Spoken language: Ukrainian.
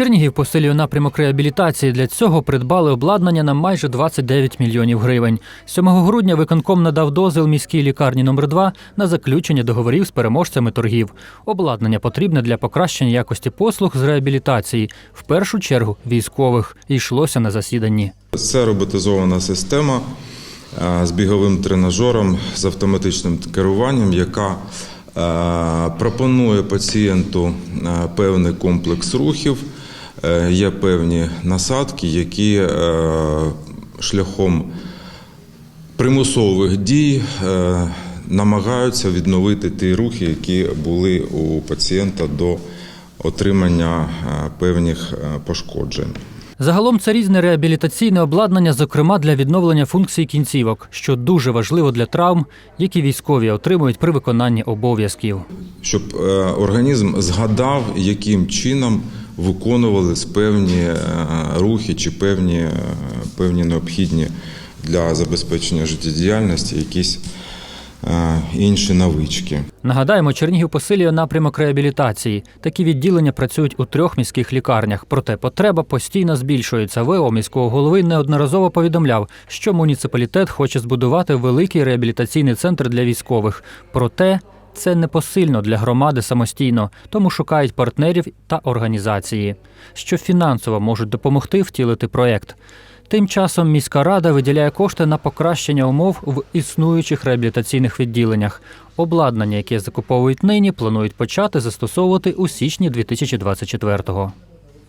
Чернігів посилює напрямок реабілітації. Для цього придбали обладнання на майже 29 мільйонів гривень. 7 грудня виконком надав дозвіл міській лікарні номер 2 на заключення договорів з переможцями торгів. Обладнання потрібне для покращення якості послуг з реабілітації, в першу чергу військових. Йшлося на засіданні. Це роботизована система е, з біговим тренажером з автоматичним керуванням, яка е, пропонує пацієнту е, певний комплекс рухів. Е, Є певні насадки, які е, шляхом примусових дій е, намагаються відновити ті рухи, які були у пацієнта до отримання певних пошкоджень. Загалом це різне реабілітаційне обладнання, зокрема для відновлення функцій кінцівок, що дуже важливо для травм, які військові отримують при виконанні обов'язків. щоб організм згадав, яким чином виконувались певні е, рухи чи певні, е, певні необхідні для забезпечення життєдіяльності якісь е, інші навички. Нагадаємо, Чернігів посилює напрямок реабілітації. Такі відділення працюють у трьох міських лікарнях. Проте потреба постійно збільшується. ВО міського голови неодноразово повідомляв, що муніципалітет хоче збудувати великий реабілітаційний центр для військових. Проте це непосильно для громади самостійно, тому шукають партнерів та організації, що фінансово можуть допомогти втілити проект. Тим часом міська рада виділяє кошти на покращення умов в існуючих реабілітаційних відділеннях. Обладнання, яке закуповують нині, планують почати застосовувати у січні 2024-го.